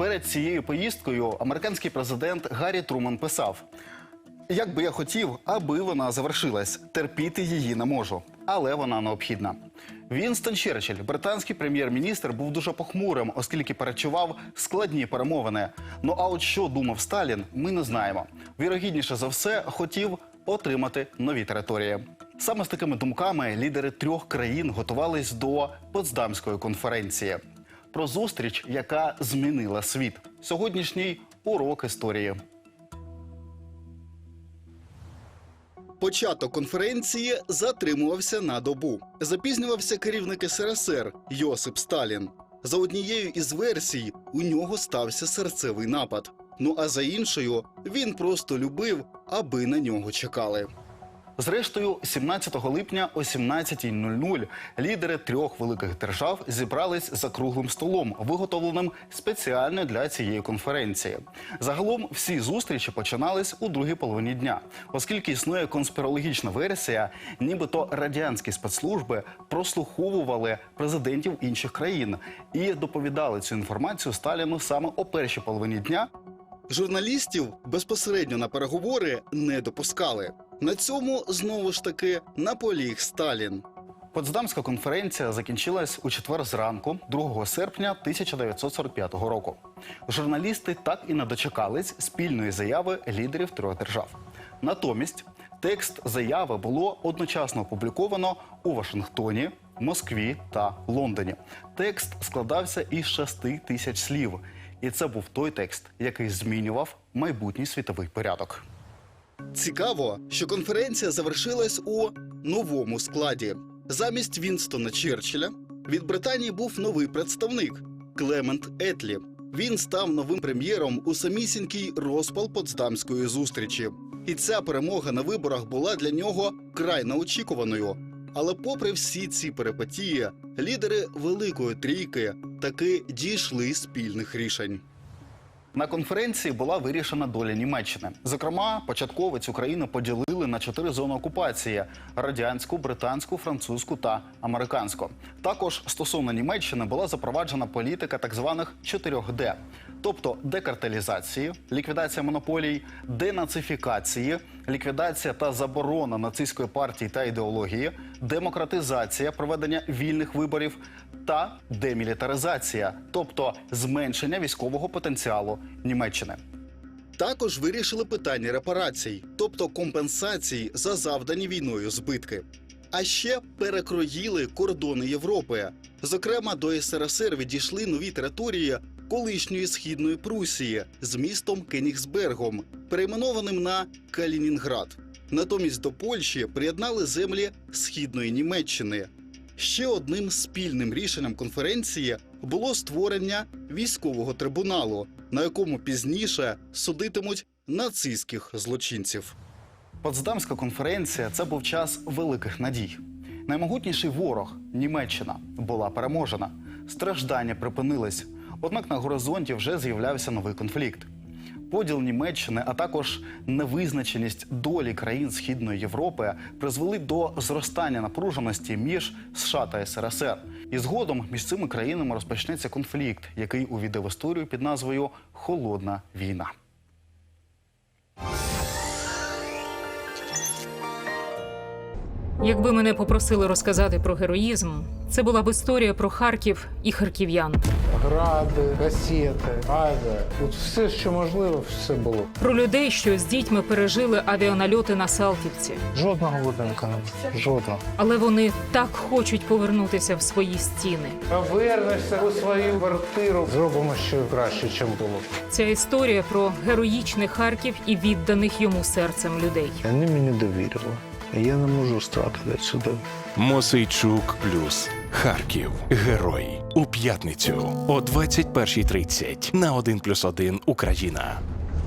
Перед цією поїздкою американський президент Гаррі Труман писав: як би я хотів, аби вона завершилась. Терпіти її не можу, але вона необхідна. Вінстон Черчилль, британський прем'єр-міністр, був дуже похмурим, оскільки перечував складні перемовини. Ну а от що думав Сталін, ми не знаємо. Вірогідніше за все, хотів отримати нові території. Саме з такими думками лідери трьох країн готувались до Потсдамської конференції. Про зустріч, яка змінила світ. Сьогоднішній урок історії. Початок конференції затримувався на добу. Запізнювався керівник СРСР Йосип Сталін. За однією із версій, у нього стався серцевий напад. Ну а за іншою, він просто любив, аби на нього чекали. Зрештою, 17 липня о 17.00 лідери трьох великих держав зібрались за круглим столом, виготовленим спеціально для цієї конференції. Загалом всі зустрічі починались у другій половині дня, оскільки існує конспірологічна версія, нібито радянські спецслужби прослуховували президентів інших країн і доповідали цю інформацію Сталіну саме о першій половині дня, Журналістів безпосередньо на переговори не допускали. На цьому знову ж таки наполіг Сталін. Потсдамська конференція закінчилась у четвер зранку, 2 серпня 1945 року. Журналісти так і не дочекались спільної заяви лідерів трьох держав. Натомість текст заяви було одночасно опубліковано у Вашингтоні, Москві та Лондоні. Текст складався із шести тисяч слів. І це був той текст, який змінював майбутній світовий порядок. Цікаво, що конференція завершилась у новому складі. Замість Вінстона Черчилля від Британії був новий представник Клемент Етлі. Він став новим прем'єром у самісінький розпал Потсдамської зустрічі. І ця перемога на виборах була для нього край неочікуваною. Але, попри всі ці перипетії, лідери Великої Трійки таки дійшли спільних рішень. На конференції була вирішена доля Німеччини. Зокрема, початково цю країну поділили на чотири зони окупації: радянську, британську, французьку та американську. Також стосовно Німеччини була запроваджена політика так званих 4D, тобто декартелізації, ліквідація монополій, денацифікації, ліквідація та заборона нацистської партії та ідеології, демократизація, проведення вільних виборів та демілітаризація, тобто зменшення військового потенціалу Німеччини. Також вирішили питання репарацій, тобто компенсацій за завдані війною збитки. А ще перекроїли кордони Європи. Зокрема, до СРСР відійшли нові території колишньої східної Прусії з містом Кенігсбергом, перейменованим на Калінінград. Натомість до Польщі приєднали землі східної Німеччини. Ще одним спільним рішенням конференції було створення військового трибуналу, на якому пізніше судитимуть нацистських злочинців. Потсдамська конференція це був час великих надій. Наймогутніший ворог Німеччина була переможена. Страждання припинились. Однак на горизонті вже з'являвся новий конфлікт. Поділ Німеччини, а також невизначеність долі країн Східної Європи призвели до зростання напруженості між США та СРСР. І згодом між цими країнами розпочнеться конфлікт, який увійде в історію під назвою Холодна війна. Якби мене попросили розказати про героїзм, це була б історія про Харків і харків'ян, гради, касети, авіа. От все, що можливо, все було. про людей, що з дітьми пережили авіанальоти на Салтівці. Жодного будинку не було. Жодного. Але вони так хочуть повернутися в свої стіни. Повернешся у свою квартиру. Зробимо ще краще, ніж було. Ця історія про героїчний Харків і відданих йому серцем людей. Вони мені довірили. Я не можу стратити сюди. Мосейчук плюс Харків. Герой у п'ятницю о 21.30 на 1+,1 Україна.